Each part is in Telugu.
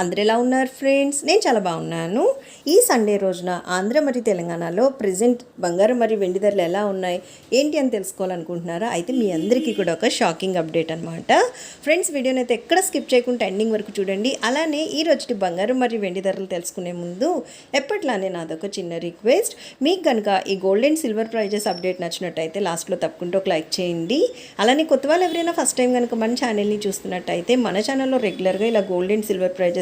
అందరు ఎలా ఉన్నారు ఫ్రెండ్స్ నేను చాలా బాగున్నాను. ఈ సండే రోజున ఆంధ్ర మరియు తెలంగాణలో ప్రజెంట్ బంగారం మరియు వెండి ధరలు ఎలా ఉన్నాయి ఏంటి అని తెలుసుకోవాలనుకుంటున్నారా? అయితే మీ అందరికీ కూడా ఒక షాకింగ్ అప్డేట్ అనమాట ఫ్రెండ్స్ వీడియోని అయితే ఎక్కడ స్కిప్ చేయకుండా ఎండింగ్ వరకు చూడండి. అలానే ఈ రోజుటి బంగారం మరియు వెండి ధరలు తెలుసుకునే ముందు ఎప్పట్లానే నాదొక చిన్న రిక్వెస్ట్ మీకు కనుక ఈ gold and silver prices update నచ్చినట్టయితే లాస్ట్లో తప్పకుండా ఒక లైక్ చేయండి. అలానే కొత్త వాళ్ళు ఎవరైనా ఫస్ట్ టైం కనుక మన ఛానల్ని చూస్తున్నట్టయితే మన ఛానల్లో రెగ్యులర్గా ఇలా gold and silver prices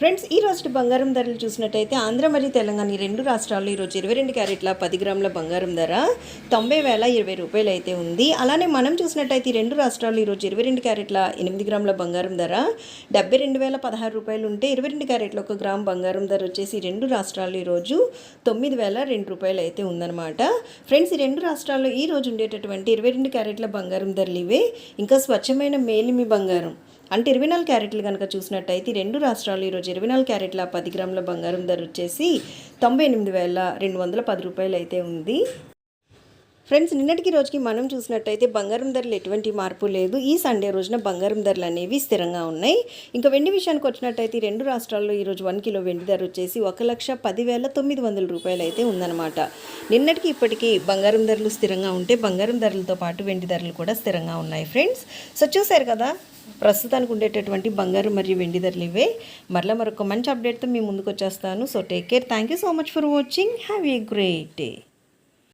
friends ఈ రోజు బంగారం ధరలు చూసినట్టయితే ఆంధ్ర మరియు తెలంగాణ ఈ రెండు రాష్ట్రాల్లో ఈరోజు ఇరవై రెండు క్యారెట్ల పది గ్రాముల బంగారం ధర తొంభై వేల ఇరవై రూపాయలు అయితే ఉంది. అలానే మనం చూసినట్టయితే ఈ రెండు రాష్ట్రాల్లో ఈరోజు ఇరవై రెండు క్యారెట్ల ఎనిమిది గ్రాముల బంగారం ధర డెబ్బై రెండు వేల పదహారు రూపాయలు ఉంటే ఇరవై రెండు క్యారెట్ల ఒక గ్రామ్ బంగారం ధర వచ్చేసి రెండు రాష్ట్రాల్లో ఈరోజు తొమ్మిది వేల రెండు రూపాయలు అయితే ఉందన్నమాట. ఫ్రెండ్స్ ఈ రెండు రాష్ట్రాల్లో ఈ రోజు ఉండేటటువంటి ఇరవై రెండు క్యారెట్ల బంగారం ధరలు ఇవే. ఇంకా స్వచ్ఛమైన మేలిమి బంగారం. అంటే ఇరవై నాలుగు క్యారెట్లు కనుక చూసినట్టయితే ఈ రెండు రాష్ట్రాలు ఈరోజు ఇరవై నాలుగు క్యారెట్ల పది గ్రాముల బంగారం ధర వచ్చేసి తొంభై ఎనిమిది వేల రెండు వందల పది రూపాయలు అయితే ఉంది. ఫ్రెండ్స్ నిన్నటికి రోజుకి మనం చూసినట్టయితే బంగారం ధరలు ఎటువంటి మార్పు లేదు. ఈ సండే రోజున బంగారం ధరలు అనేవి స్థిరంగా ఉన్నాయి. ఇంకా వెండి విషయానికి వచ్చినట్టయితే రెండు రాష్ట్రాల్లో ఈరోజు వన్ కిలో వెండి ధర వచ్చేసి ఒక లక్ష పదివేల తొమ్మిది వందల రూపాయలు అయితే ఉందన్నమాట. నిన్నటికి ఇప్పటికీ బంగారం ధరలు స్థిరంగా ఉంటే బంగారం ధరలతో పాటు వెండి ధరలు కూడా స్థిరంగా ఉన్నాయి ఫ్రెండ్స్. సో చూశారు కదా ప్రస్తుతానికి ఉండేటటువంటి బంగారం మరియు వెండి ధరలు ఇవే. మరలా మరొక మంచి అప్డేట్తో మీ ముందుకు వచ్చేస్తాను. So take care thank you so much for watching have a great day